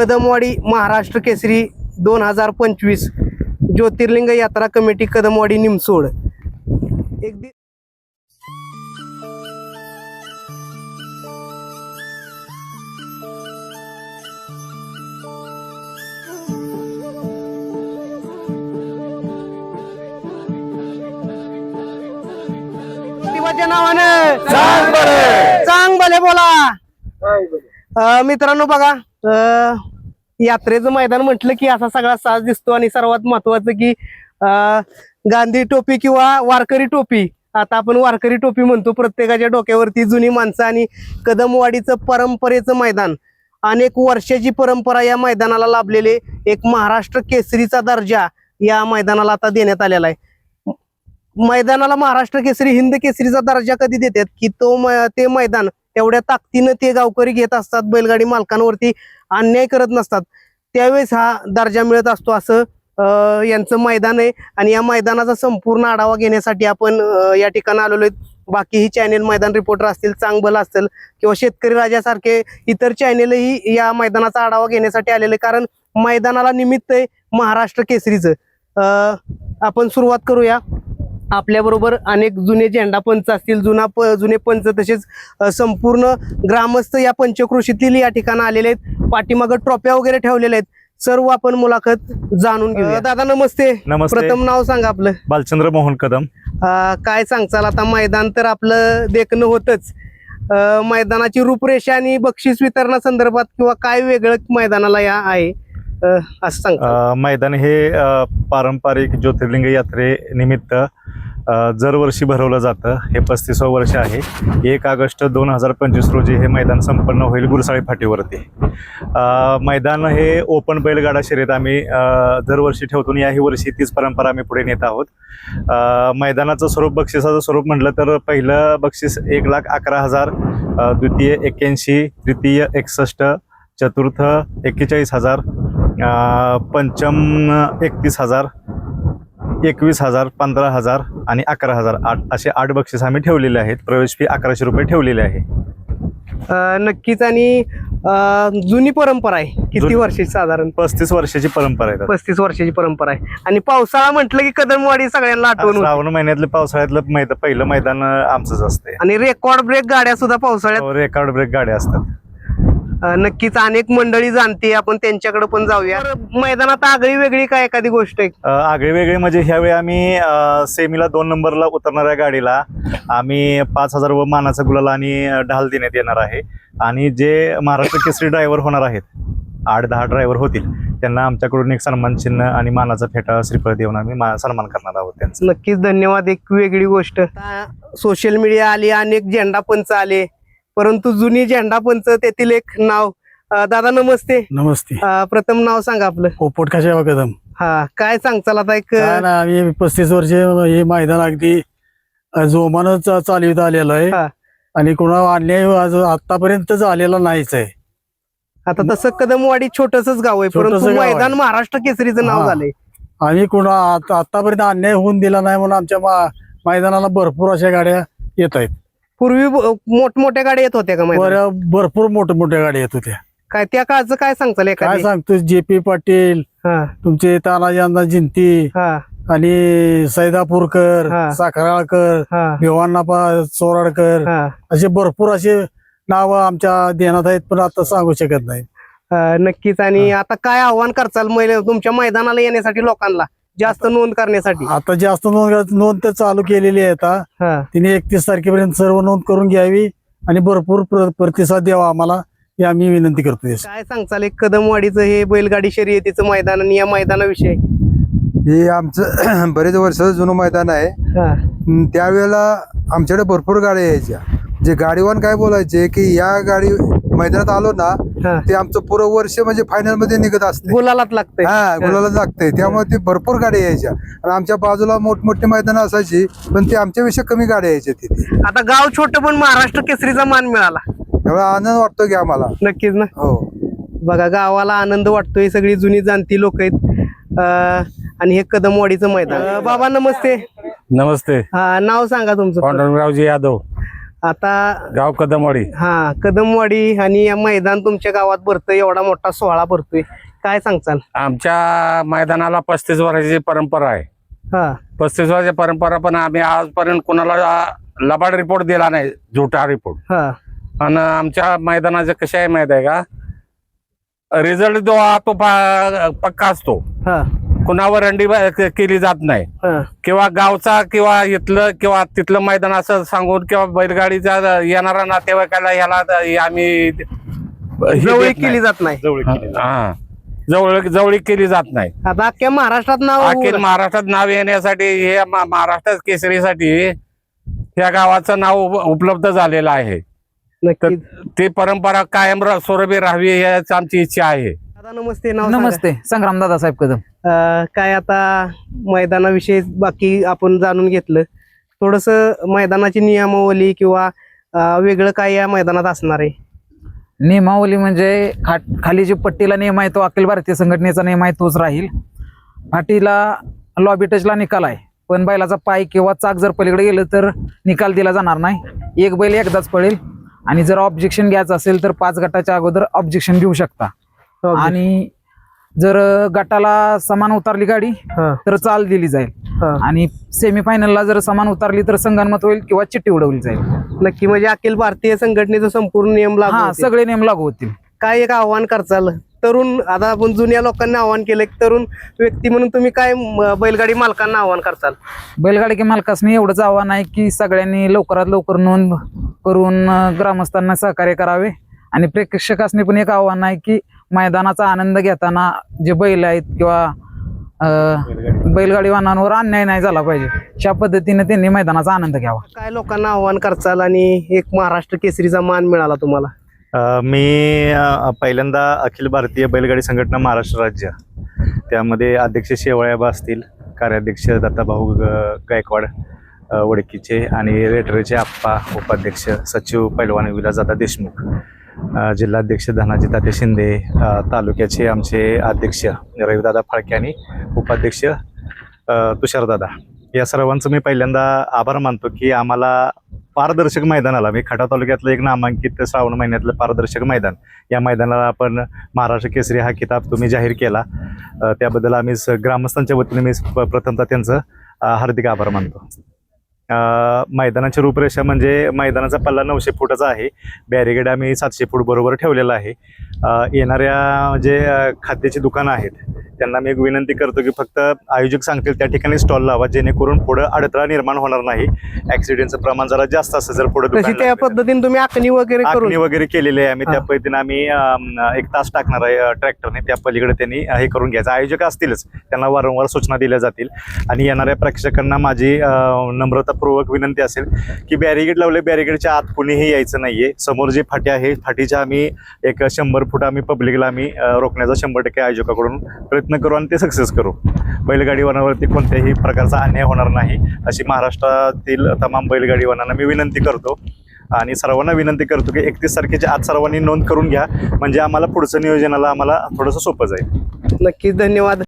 कदमवाडी महाराष्ट्र केसरी दोन हजार पंचवीस ज्योतिर्लिंग यात्रा कमिटी कदमवाडी निमसोड. एक नावानं. चांग भले. बोला. मित्रांनो बघा यात्रेचं मैदान म्हटलं की असा सगळा साज दिसतो आणि सर्वात महत्वाचं की अं, गांधी टोपी किंवा वारकरी टोपी. आता आपण वारकरी टोपी म्हणतो प्रत्येकाच्या डोक्यावरती जुनी माणसं आणि कदमवाडीचं परंपरेचं मैदान. अनेक वर्षाची परंपरा या मैदानाला लाभलेले एक महाराष्ट्र केसरीचा दर्जा या मैदानाला आता देण्यात आलेला आहे. मैदानाला महाराष्ट्र केसरी हिंद केसरीचा दर्जा कधी देतात? की तो ते मैदान तेवढ्या ताकदीनं ते गावकरी घेत असतात बैलगाडी मालकांवरती अन्याय करत नसतात. त्यावेळेस हा दर्जा मिळत असतो असं यांचं मैदान आहे. आणि या मैदानाचा संपूर्ण आढावा घेण्यासाठी आपण या ठिकाणी आलेलो आहेत. बाकीही चॅनेल मैदान रिपोर्टर असतील चांगबल असतील किंवा शेतकरी राजासारखे इतर चॅनेलही या मैदानाचा आढावा घेण्यासाठी आलेले कारण मैदानाला निमित्त आहे महाराष्ट्र केसरीचं. आपण सुरुवात करूया. आपल्या बरोबर अनेक जुने झेंडा पंच असतील जुना प जुने पंच तसेच संपूर्ण ग्रामस्थ या पंचकृषीतील या ठिकाणी आलेले आहेत. पाठीमागं ट्रॉफ्या वगैरे ठेवलेल्या आहेत. सर्व आपण मुलाखत जाणून घेऊया. दादा नमस्ते. नमस्ते. प्रथम नाव सांगा आपलं. बालचंद्र मोहन कदम. काय सांगचाल आता मैदान तर आपलं देखणं होतच. मैदानाची रूपरेषा आणि बक्षीस वितरणासंदर्भात किंवा काय वेगळं मैदानाला या आहे? असं सांगता अ, मैदान हे अ, पारंपरिक ज्योतिर्लिंग यात्रेनिमित्त अ, दरवर्षी भरवलं जातं. हे पस्तीसवं वर्ष आहे. एक ऑगस्ट दोन हजार पंचवीस रोजी हे मैदान संपन्न होईल गुरसाळी फाटीवरती. अ, मैदान हे ओपन बैलगाडा शर्यत आम्ही अ, दरवर्षी ठेवतो आणि याही वर्षी तीच परंपरा आम्ही पुढे नेत आहोत. अ, मैदानाचं स्वरूप बक्षिसाचं स्वरूप म्हटलं तर पहिलं बक्षीस एक लाख अकरा हजार अ, द्वितीय एक्क्याऐंशी तृतीय एकसष्ट चतुर्थ एक्केचाळीस हजार पंचम एकतीस हजार एकवीस हजार पंधरा हजार आणि अकरा हजार आठ असे आठ बक्षीस आम्ही ठेवलेले आहेत. प्रवेश फी अकराशे रुपये ठेवलेले आहे. अ, नक्कीच आणि अ, जुनी परंपरा आहे. किती जुनी- वर्षाची साधारण? पस्तीस वर्षाची परंपरा आहे. पस्तीस वर्षाची परंपरा आहे. आणि पावसाळा म्हटलं की कदमवाडी सगळ्यांना आठवण होते. श्रावण महिन्यातलं पावसाळ्यातलं मैद पहिलं मैदान अ, आमचंच असते आणि रेकॉर्ड ब्रेक गाड्या सुद्धा पावसाळ्यात रेकॉर्ड ब्रेक गाड्या असतात. नक्कीच अनेक मंडळी जाणते आपण त्यांच्याकडे पण जाऊया. मैदानात आगळी वेगळी काय एखादी गोष्ट आहे? आगळे वेगळे म्हणजे ह्यावेळी आम्ही सेमीला दोन नंबरला उतरणाऱ्या गाडीला आम्ही पाच हजार व मानाचा गुलाल आणि ढाल देण्यात येणार आहे. आणि जे महाराष्ट्र केसरी ड्रायव्हर होणार आहेत आठ दहा ड्रायव्हर होतील त्यांना आमच्याकडून एक सन्मान चिन्ह आणि मानाचा फेटा श्रीफळ देऊन आम्ही सन्मान करणार आहोत त्यांचा. नक्कीच धन्यवाद. एक वेगळी गोष्ट. सोशल मीडिया आली अनेक झेंडा पंच आले. परंतु जुनी झेंडा पंच तेथील एक नाव अ, दादा नमस्ते. नमस्ते. अ, प्रथम नाव सांगा आपलं. पोपट कशा कदम हा काय सांगचाल आता एक काय ना आम्ही पस्तीस वर्ष हे मैदान अगदी अ, जोमानं चा- चालवित आलेलं आहे. आणि कोणा अन्याय आज आतापर्यंत झालेला नाहीच आहे. आता तसं कदमवाडी छोटसच गाव आहे छोटंसं परंतु गाव आहे. मैदान महाराष्ट्र केसरीचं नाव हा. झालंय. आम्ही कोणा आता- आतापर्यंत अन्याय होऊन दिला नाही म्हणून आमच्या मा- मैदानाला भरपूर अशा गाड्या येत आहेत. पूर्वी मोठमोठ्या गाड्या येत होत्या का मैदानात? बऱ्या भरपूर मोठ्या मोठ्या गाड्या येत होत्या. काय त्या काळचं काय सांगचाल काय एखादी सांगतो जे पी पाटील हा. तुमचे तानाजी अण्णा जिंती हा. आणि सैदापूरकर हा. साखराळकर हा. चोराडकर हा. असे भरपूर असे नाव आमच्या देण्यात आहेत पण आता सांगू शकत नाही अ, नक्कीच. आणि आता काय आव्हान करचाल महिला तुमच्या मैदानाला येण्यासाठी लोकांना? जास्त नोंद करण्यासाठी. आता जास्त नोंद नोंद तर चालू केलेली आहे आता. हा. तिने एकतीस तारखेपर्यंत सर्व नोंद करून घ्यावी आणि भरपूर प्र- प्रतिसाद द्यावा आम्हाला ही आम्ही विनंती करतो काय सांगचाल एक कदमवाडीचं हे बैलगाडी शर्यतीचं मैदान आणि या मैदानाविषयी? हे आमचं बरेच वर्ष जुनं मैदान आहे. हा. त्यावेळेला आमच्याकडे भरपूर गाड्या यायच्या. जे गाडीवान काय बोलायचे की या गाडी मैदानात आलो ना हा. ते आमचं पुरं वर्ष म्हणजे फायनलमध्ये निघत असते. गुलालात लागतंय. हा गुलाला लागते त्यामुळे ते भरपूर गाड्या यायच्या. आणि आमच्या बाजूला मोठमोठे मैदान असायची पण ते आमच्यापेक्षा कमी गाड्या यायच्या तिथे. आता गाव छोटं पण महाराष्ट्र केसरीचा मान मिळाला. एवढा आनंद वाटतो की आम्हाला. नक्कीच ना. हो. बघा गावाला आनंद वाटतोय. सगळी जुनी जाणती लोक आहेत. अं, आणि हे कदमवाडीचं मैदान. अं, बाबा नमस्ते. नमस्ते. हा नाव सांगा तुमचं. पांडुरंगरावजी यादव. आता गाव कदमवाडी. हा कदमवाडी आणि या मैदान तुमच्या गावात भरतोय एवढा मोठा सोहळा भरतोय. काय सांगचाल आमच्या मैदानाला पस्तीस वर्षाची परंपरा आहे. हा. पस्तीस वर्षाची परंपरा पण आम्ही आजपर्यंत कोणाला लबाड रिपोर्ट दिला नाही झुटा रिपोर्ट हा. आणि आमच्या मैदानाचं कशा आहे माहीत आहे का? रिझल्ट जो हा तो पा- पक्का असतो. हा. कुणावर अंडी केली जात नाही. किंवा गावचा किंवा इथलं किंवा तिथलं मैदान असं सांगून किंवा बैलगाडीचा येणारा नातेवाईकाला ह्याला आम्ही देत जवळ नाही. केली जात नाही. हा. जवळ जवळी केली जात नाही. आता अख्ख्या महाराष्ट्रात नाव अखिल महाराष्ट्रात नाव येण्यासाठी हे मा- महाराष्ट्र केसरीसाठी ह्या गावाचं नाव उप- उपलब्ध झालेलं आहे. नक्की ती परंपरा कायम र- स्वरूपी राहावी हीच आमची इच्छा आहे. दादा नमस्ते. नाव सांगा. नमस्ते. संग्राम दादासाहेब कदम. अं, काय आता मैदानाविषयी बाकी आपण जाणून घेतलं. थोडस मैदानाची नियमावली किंवा अं, वेगळं काय या मैदानात असणार आहे? नियमावली म्हणजे खा- खाली जी पट्टीला नियम आहे तो अखिल भारतीय संघटनेचा नियम आहे तोच राहील. फाटीला लॉबी टचला निकाल आहे. पण बैलाचा पाय किंवा चाक जर पलीकडे गेलं तर निकाल दिला जाणार नाही. एक बैल एकदाच पळेल. आणि जर ऑब्जेक्शन घ्यायचं असेल तर पाच गटाच्या अगोदर ऑब्जेक्शन घेऊ शकता. आणि जर गटाला समान उतरली गाडी हा, तर चाल दिली जाईल. हा. आणि सेमीफायनलला जर समान उतरली तर संगनमत होईल किंवा चिठ्ठी उडवली जाईल. नक्की म्हणजे अखिल भारतीय संघटनेचं संपूर्ण नियम लागू हा होतील. सगळे नियम लागू होतील. काय एक आव्हान करचाल? तरुण आता आपण जुन्या लोकांना आव्हान केलं एक तरुण व्यक्ती म्हणून तुम्ही काय म, बैलगाडी मालकांना आव्हान करचाल? बैलगाडी के मालकासनी एवढंच आव्हान आहे की सगळ्यांनी लवकरात लवकर नोंद करून अं, ग्रामस्थांना सहकार्य करावे. आणि प्रेक्षकासनी पण एक आव्हान आहे की मैदानाचा आनंद घेताना जे बैल आहेत किंवा अं, बैलगाडी. वाहनांवर अन्याय नाही झाला पाहिजे. अशा पद्धतीने त्यांनी मैदानाचा आनंद घ्यावा. काय लोकांना आव्हान करचाल आणि एक महाराष्ट्र केसरीचा मान मिळाला तुम्हाला? अ, मी अ, पहिल्यांदा अखिल भारतीय बैलगाडी संघटना महाराष्ट्र राज्य. त्यामध्ये अध्यक्ष शेवळ्याबा असतील कार्याध्यक्ष दत्ताभाऊ ग- गायकवाड अ, वडकीचे आणि रेटरेचे आप्पा उपाध्यक्ष सचिव पैलवान विलासदादा देशमुख. जिल्हाध्यक्ष धनाजी ताते शिंदे तालुक्याचे आमचे अध्यक्ष रविदादा फाळके आणि उपाध्यक्ष तुषारदादा. या सर्वांचं मी पहिल्यांदा आभार मानतो की आम्हाला पारदर्शक मैदानाला मी खटा तालुक्यातलं एक नामांकित श्रावण महिन्यातलं पारदर्शक मैदान. या मैदानाला आपण महाराष्ट्र केसरी हा किताब तुम्ही जाहीर केला. त्याबद्दल आम्ही स- ग्रामस्थांच्या वतीने मी प- प्रथमतः त्यांचं हार्दिक आभार मानतो. मैदानाची रूपरेषा म्हणजे मैदानाचा पल्ला नऊशे फुटाचा आहे. बॅरिगेड आम्ही सातशे फूट बरोबर ठेवलेला आहे. येणाऱ्या जे खाद्याची दुकानं आहेत त्यांना मी एक विनंती करतो की फक्त आयोजक सांगतील त्या ठिकाणी स्टॉल लावा जेणेकरून पुढं अडथळा निर्माण होणार नाही. ऍक्सिडेंटचं प्रमाण जरा जास्त असतं जर पुढे तशी त्या पद्धतीने तुम्ही आखणी वगैरे आखणी वगैरे केलेली आहे. आम्ही त्या. पद्धतीने आम्ही एक तास टाकणार आहे ट्रॅक्टरने त्या पलीकडे त्यांनी हे करून घ्यायचं. आयोजक असतीलच. त्यांना वारंवार सूचना दिल्या जातील. आणि येणाऱ्या प्रेक्षकांना माझी नम्रतापूर्वक विनंती असेल की बॅरिगेड लावले. बॅरिगेडच्या आत कुणीही यायचं नाहीये. समोर जे फाटी आहे फाटीच्या आम्ही एक शंभर फूट आम्ही पब्लिकला आम्ही रोखण्याचा शंभर टक्के आयोजकाकडून प्रयत्न करू आणि ते सक्सेस करू. बैलगाडीवानावरती कोणत्याही प्रकारचा अन्याय होणार नाही अशी महाराष्ट्रातील तमाम बैलगाडीवानांना मी विनंती करतो. आणि सर्वांना विनंती करतो की एकतीस तारखेच्या आज सर्वांनी नोंद करून घ्या म्हणजे आम्हाला पुढचं नियोजनाला आम्हाला थोडंसं सोपं जाईल. नक्कीच धन्यवाद.